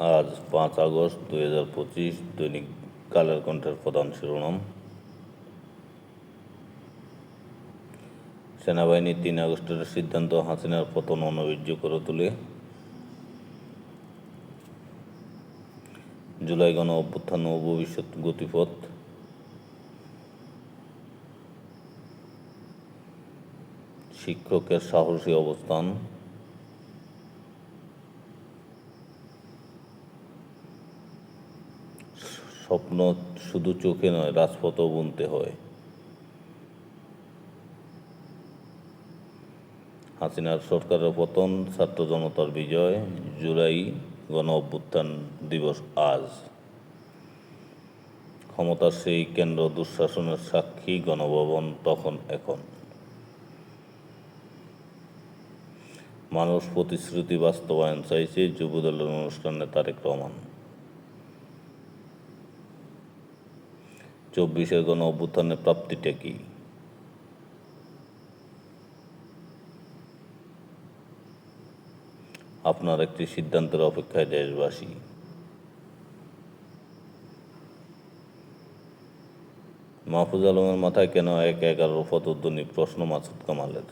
আজ পাঁচ আগস্ট দুই হাজার পঁচিশ দৈনিক কালের কণ্ঠের প্রধান শিরোনাম। সেনাবাহিনীর তিন আগস্টের সিদ্ধান্ত হাসিনার পতন অনবীর্য করে তুলে। জুলাই গণ অভ্যুত্থান ও ভবিষ্যৎ গতিপথ। শিক্ষকের সাহসী অবস্থান। স্বপ্ন শুধু চোখে নয়, রাজপথও বুনতে হয়। হাসিনার সরকারের পতন, ছাত্র জনতার বিজয়, জুলাই গণ অভ্যুত্থান দিবস আজ। ক্ষমতার সেই কেন্দ্র দুঃশাসনের সাক্ষী গণভবন তখন এখন। মানুষ প্রতিশ্রুতি বাস্তবায়ন চাইছে, যুবদলের অনুষ্ঠানে তারেক রহমান। চব্বিশের গণ অভ্যুত্থানের প্রাপ্তিটা কি? আপনার একটি সিদ্ধান্তের অপেক্ষায় দেশবাসী। মাহফুজ আলমের মাথায় কেন এক এগারো পদধ্বনি প্রশ্ন মাসুদ কামালের?